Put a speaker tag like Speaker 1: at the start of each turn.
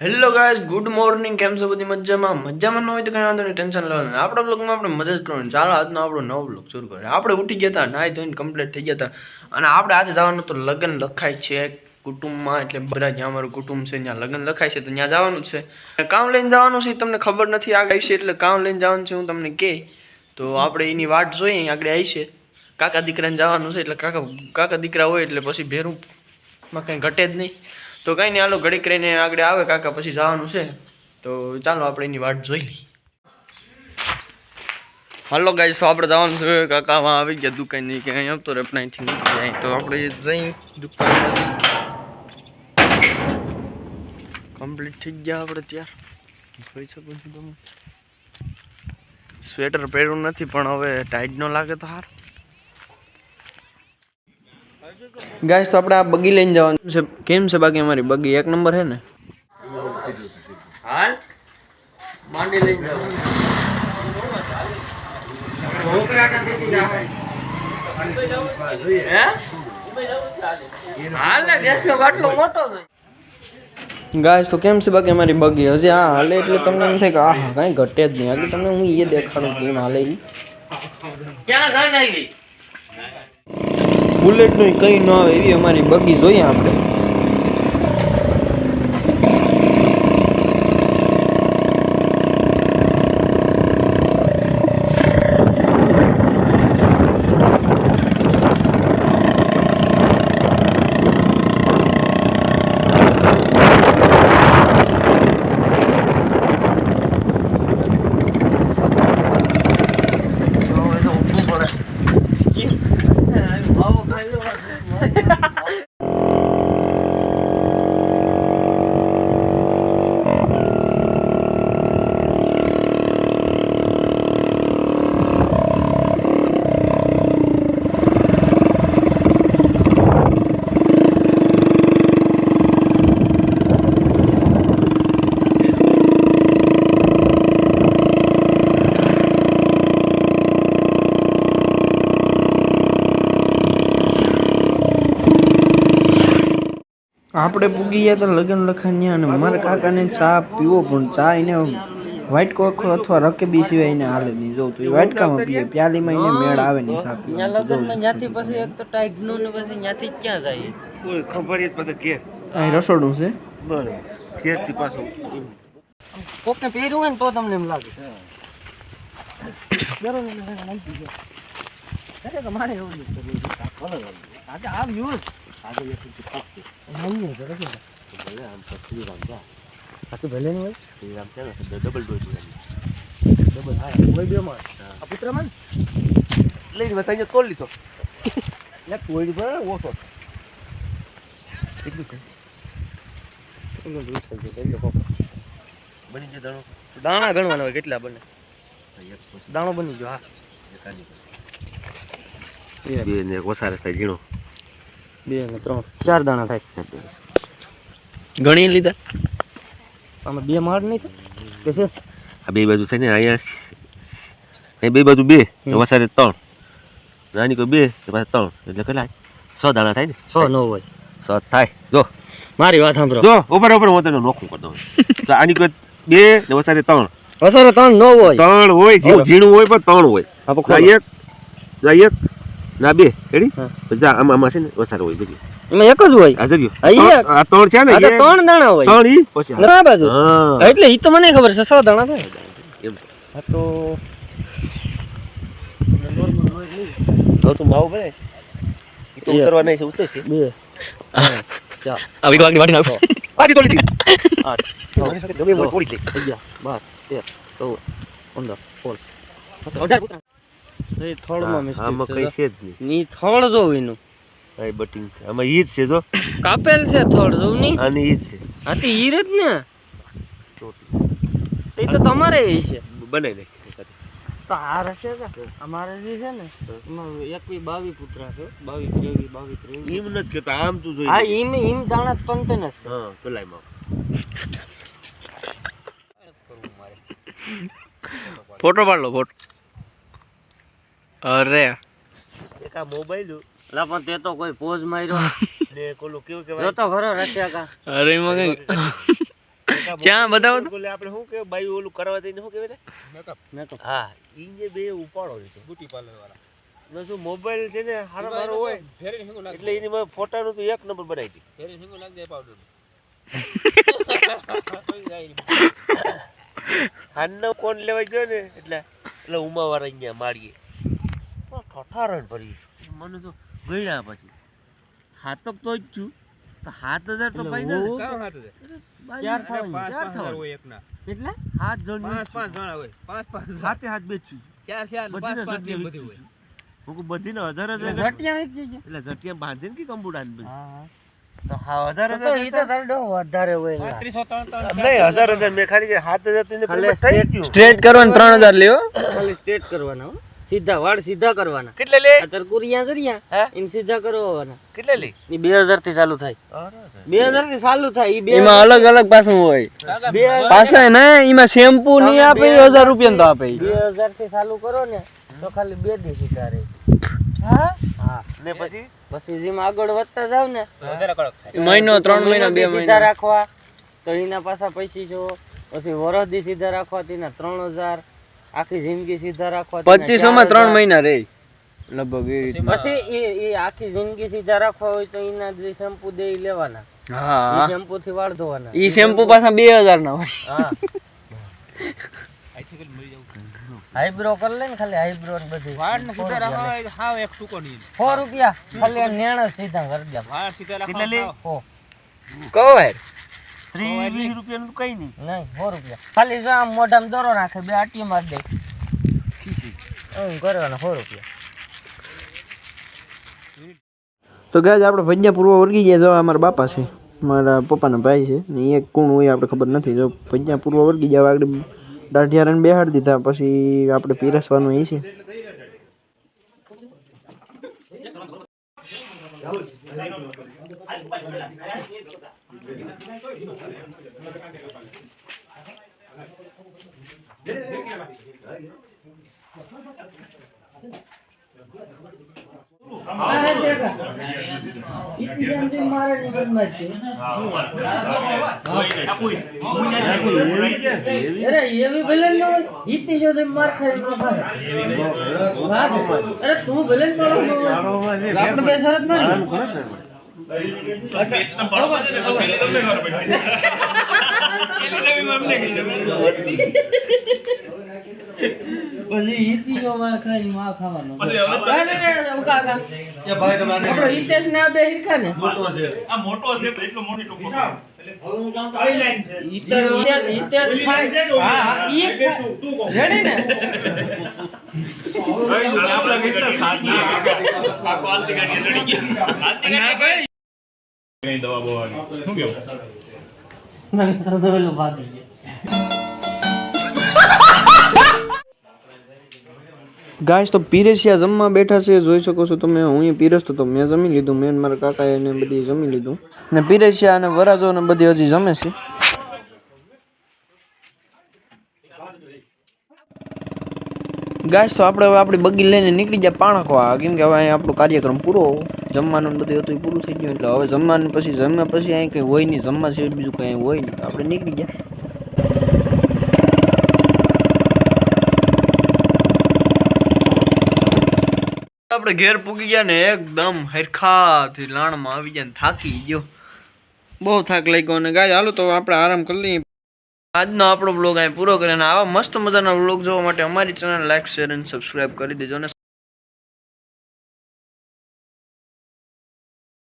Speaker 1: Hello guys good morning કેમ છો બધી મજામાં? મજામાં ન હોય તો કંઈ વાંધો નહીં ટેન્શન લેવાનું આપણા બ્લોગમાં આપણે મદદ કરવાની. ચાલો, આજનો આપણો નવો બ્લોગ શરૂ કરીએ. આપણે ઉઠી ગયા હતા નાહી ધોઈને કમ્પ્લીટ થઈ ગયા હતા અને આપણે આજે જવાનું તો લગ્ન લખાય છે કુટુંબમાં, એટલે બધા જ્યાં અમારું કુટુંબ છે ત્યાં લગ્ન લખાય છે, તો ત્યાં જવાનું છે. કામ લઈને જવાનું છે તમને ખબર નથી આગળ છે, એટલે કામ લઈને જવાનું છે હું તમને કહે તો આપણે એની વાટ જોઈએ આગળ આવી છે કાકા દીકરાને જવાનું છે, એટલે કાકા કાકા દીકરા હોય, એટલે પછી ભેરું માં કંઈ ઘટે જ નહીં. તો કંઈ નહીં, હાલો ઘડીક રહીને આગળ આવે, કાકા પછી જવાનું છે. તો ચાલો આપણે એની વાટ જોઈ લઈએ. હાલો ગાઈસ તો આપણે જવાનું છે. કાકામાં આવી ગયા દુકાન નહીં કે અહીંયા આવતો રે આપણે અહીંથી નીકળી જાય. તો આપણે જઈ દુકાન કમ્પ્લીટ થઈ ગયા આપણે ત્યાર. જોઈ શકો છો તમે. સ્વેટર પહેર્યું નથી, પણ હવે ટાઈટ ન લાગે તો હાર. ગાઈસ તો આપણે આ બગી લઈને જવાનું છે. કેમ છે બાકી અમારી બગી? એક નંબર છે ને? હાલ? માંડી લઈને જવાનું. ગાઈસ તો કેમ છે બાકી અમારી બગી? હજી આ હાલે એટલે તમને એમ થાય કે આ કાંઈ ઘટે જ નહીં. આગળ તમને હું એ દેખાડું કેમ હાલે ઈ? બુલેટ કંઈ કઈ ન આવે એવી અમારી બગી જોઈએ આપણે. આપણે પૂગી ગયા તો લગ્ન લખાણ્યા અને મારા કાકાને ચા પીવો પણ ચા એને વ્હાઈટ કોક અથવા રકેબી સિવાય એને હાલે નહીં. જોઉં તો એ વાટકામાં પીએ પ્યાલીમાં એને મેળ આવે નહીં ચા
Speaker 2: ત્યાં લગ્નમાં ત્યાંથી પછી એક તો ટાઈટનું ને પછી ત્યાંથી ક્યાં જાય?
Speaker 3: કોઈ ખબર જ પછી ઘેર.
Speaker 1: અહીં રસોડું છે?
Speaker 3: બરાબર. ઘેરથી પાછું.
Speaker 2: કોકને પહેર્યું હોય ને તો તમને એમ લાગે. મારે એવું નહીં આજે આવ્યું સાચું ભલે નહીં હોય
Speaker 3: ડબલ ડોઝ
Speaker 2: ડબલ હા કોઈ બે માં આ પુત્રમાં
Speaker 3: લઈને બતાવીને તોડ લીધો
Speaker 2: ને કોઈ પર ઓછો
Speaker 3: બની ગયો દાણો
Speaker 2: દાણા ગણવાના હોય કેટલા બને દાણો બની ગયો હા
Speaker 3: બે ને વસારે થાય ઝીણો
Speaker 2: બે ને ત્રણ ચાર દાણા થાય
Speaker 1: ગણી લીધા?
Speaker 2: આમાં બે માળ નહીં કે છે?
Speaker 3: આ બે બાજુ છે ને અહીંયા બે બાજુ બે વસારે ત્રણ. નાની કોઈ બે પાછા ત્રણ. એટલે કેટલા છ દાણા થાય ને?
Speaker 2: છ ન હોય.
Speaker 3: છ થાય. જો.
Speaker 2: મારી વાત સાંભળો.
Speaker 3: જો ઉપર ઉપર હું તને નોખું કરતો તો આની કોઈ બે ને વસારે ત્રણ.
Speaker 2: વસારે ત્રણ ન હોય.
Speaker 3: ત્રણ હોય ઝીણું હોય પણ ત્રણ હોય. એક એક. ના બે. હેડી જા આમાં આમાં છે ને વધારે હોય જગ્યા.
Speaker 2: એમાં એક જ હોય.
Speaker 3: આ જગ્યો.
Speaker 2: આ
Speaker 3: ત્રણ છે ને
Speaker 2: આ ત્રણ દાણા હોય.
Speaker 3: ત્રણ ઈ? પછી આ.
Speaker 2: ના બાજુ.
Speaker 3: હા.
Speaker 2: એટલે ઈ તો મને ખબર છે છ દાણા થાય.
Speaker 3: એમ.
Speaker 2: આ તો
Speaker 3: તો તું માવું પડે ઈ તો ઉતરવા નહીં છે ઉતરશે
Speaker 2: બે. ચાર
Speaker 1: આ વિગો આગળ વાડી નાખો
Speaker 3: પાછી તોડી દી
Speaker 2: આઠ.
Speaker 3: મારી સાથે ગમે એમ પોડી લે
Speaker 2: અગિયાર બાર તેર ચૌદ પંદર સોળ. અઢાર એ થળમાં મિસ્ટેક
Speaker 3: આમાં કઈ છે જ નહીં.
Speaker 2: ની થળ જો એનું.
Speaker 3: આ બટિંગ આમાં ઈ છે જો.
Speaker 2: કાપેલ છે થળ જો ની
Speaker 3: આની ઈ છે.
Speaker 2: આ તો હીર જ ને? એ તો તમારે ઈ છે.
Speaker 3: બનાવી નાખી
Speaker 2: તો આ રહેશે કે? અમારે જે છે ને એકવી બાવી પુત્રા છે બાવી ત્રેવી બાવી ત્રેવી
Speaker 3: એમ નથી કેતા આમ તું જોઈ
Speaker 2: હા
Speaker 3: લે.
Speaker 2: ઈમ ઈમ દાણા કન્ટેનર છે.
Speaker 3: હા
Speaker 1: ફોટો પાડ લો ફોટો. અરે.
Speaker 3: એક આ મોબાઈલ
Speaker 2: લા પણ તે તો કોઈ પોઝ માર્યો.
Speaker 3: ને કોલું કેવું
Speaker 2: જો
Speaker 3: કહેવાય
Speaker 2: તો ખરો રસ્યા કા.
Speaker 1: અરે કઈ ક્યાં બતાવો તો?
Speaker 3: બોલે? આપણે શું કે બાઈ ઓલું કરવા જઈને શું કહેવાય
Speaker 2: મેકઅપ
Speaker 3: હા ઈ જે બે ઉપાડો છે
Speaker 2: બ્યુટી પાર્લર વાળા.
Speaker 3: ને શું મોબાઈલ છે ને હારો હારો હોય.
Speaker 2: ફેરી હિંગુ લાગે
Speaker 3: એટલે એની માં ફોટાનું તો એક નંબર બનાવી દે.
Speaker 2: ફેરી હિંગુ લાગે પાવડર
Speaker 3: હાનનો કોણ લેવા ગયો ને એટલે એટલે ઉમાવાળા અહીંયા મારીએ ઠઠારણ ભરી મને તો ગયા પછી. હાથક તો જ છું તો સાત હજાર તો પાઈ ને
Speaker 2: કામ હાથ ચાર
Speaker 3: ચાર
Speaker 2: થવાનું, હોય એકના.
Speaker 3: એટલે? હાથ જણ
Speaker 2: પાંચ પાંચ જણા હોય. પાંચ પાંચ
Speaker 3: હાથે હાથ બેચું
Speaker 2: ચાર ચાર પાંચ પાંચ બધી હોય.
Speaker 3: હું બધીને હજાર હજાર
Speaker 2: જટિયા
Speaker 3: એટલે જટિયા બાંધીને કે કંબુડા ને
Speaker 2: હા હા.
Speaker 3: તો હા હજાર
Speaker 2: વધારે હોય.
Speaker 3: હજાર હજાર મેં ખાલી હાથ હજાર
Speaker 1: સ્ટ્રેટ કરવાનું ત્રણ હજાર લ્યો.
Speaker 2: ખાલી સ્ટ્રેટ કરવાના હો. સીધા વાળ સીધા કરવાના.
Speaker 3: કેટલે લે?
Speaker 2: તરકુરિયા કર્યા
Speaker 3: હે?
Speaker 2: એને સીધા કરવાના.
Speaker 3: કેટલે લે?
Speaker 2: ઈ બે હજારથી ચાલુ થાય. બે હજારથી ચાલુ થાય. ઈ બે
Speaker 1: એમાં અલગ અલગ પાસું હોય.
Speaker 2: બે હજાર-
Speaker 1: ને એમાં શેમ્પુ નહીં આપે
Speaker 2: બે
Speaker 1: હજાર રૂપિયા તો આપે. ઈ.
Speaker 2: બે હજારથી ચાલુ કરો ને તો ખાલી બે દી સીધા રહે હા? હા.
Speaker 3: ને પછી?
Speaker 2: પછી જેમ આગળ વધતા જાવ ને
Speaker 1: મહિનો ત્રણ મહિના બે
Speaker 2: સીધા રાખવા તો એના પાછા પૈસા જો પછી વરસદી સીધા રાખવા તેના ત્રણ હજાર આખી જિંદગી સીધા રાખવા તેના
Speaker 1: પચીસો માં
Speaker 2: ચાર
Speaker 1: ત્રણ
Speaker 2: હજાર.
Speaker 1: મહિના રે. લગભગ એ રીતના.
Speaker 2: પછી એ એ આખી જિંદગી સીધા રાખવા હોય તો એના જે શેમ્પુ દે ઈ લેવાના.
Speaker 1: હા
Speaker 2: શેમ્પુ થી વાળ ધોવાના.
Speaker 1: ઈ શેમ્પુ પાછા બે હજાર ના હોય.
Speaker 2: હા. હાઈબ્રો કરી લે ને ખાલી હાઈબ્રો ને બધું. વાળ ને સીધા રાખવા હાવ એક ટુકો નહીં સો રૂપિયા. ખાલી આ નેણ જ સીધા કરી દે. વાળ સીધા
Speaker 3: કેટલે લે?
Speaker 2: હો.
Speaker 1: કવાય
Speaker 3: ત્રીસ રૂપિયાનું કઈ નહીં.
Speaker 2: નહીં સો રૂપિયા. ખાલી જો આમ મોઢામાં દોરો રાખે બે આટીઓ મારી દે. એમ કરવાના સો રૂપિયા.
Speaker 1: તો ગાય આપણે ભજીયા પૂર્વ વર્ગી ગયા જો અમારા બાપા છે મારા પપ્પાના ભાઈ છે ને એક કોણ હોય આપણે ખબર નથી જો ભજીયા પૂર્વ વર્ગી ગયા આગળ દાઢિયારાને બેહાડી દીધા પછી આપણે પીરસવાનું એ છે.
Speaker 2: Gracias. તે ભલે. બે શરત મારી પછી ઈતી જો માર ખાઈ માં ખાવાનો. ના, ના, ના, ના, ઉકા, ઉકા. આપણો હિતેશ ને બે હિરખા ને. હિતેશ- હિતેશ ખાય. હા, હા, ઈ એક ખાય. રેડી ને? મને સંભળેલું ભાગી ગયું.
Speaker 1: ગાય તો પીરસિયા જમવા બેઠા છે, જોઈ શકો છો તમે, હું પીરસતો તો મેં જમી લીધું, મેં મારા કાકાએ ને બધી જમી લીધું. ને પીરસિયા અને વરાજો ને બધી હજી જમે છે. ગાય તો આપણે આપણી બગી લઈને નીકળી જાય પાણખવા. કેમ કે હવે આપણો કાર્યક્રમ પૂરો જમવાનું બધું હતું એ પૂરું થઈ ગયું એટલે હવે જમવાનું પછી જમ્યા પછી અહીં કંઈ હોય નહીં, જમવા સિવાય બીજું કંઈ હોય નહીં. આપણે નીકળી ગયા. આપણે ઘેર પૂગી ગયા ને એકદમ હરખાથી લાણમાં આવી ગયા ને થાકી ગયો. બહુ થાક લાગ્યો અને ગાય, હાલો તો આપણે આરામ કરી લઈએ. આજનો આપણો બ્લોગ અહીં પૂરો કરે અને આવા મસ્ત મજાના બ્લોગ જોવા માટે અમારી ચેનલ લાઈક શેર અને સબસ્ક્રાઈબ કરી દેજો અને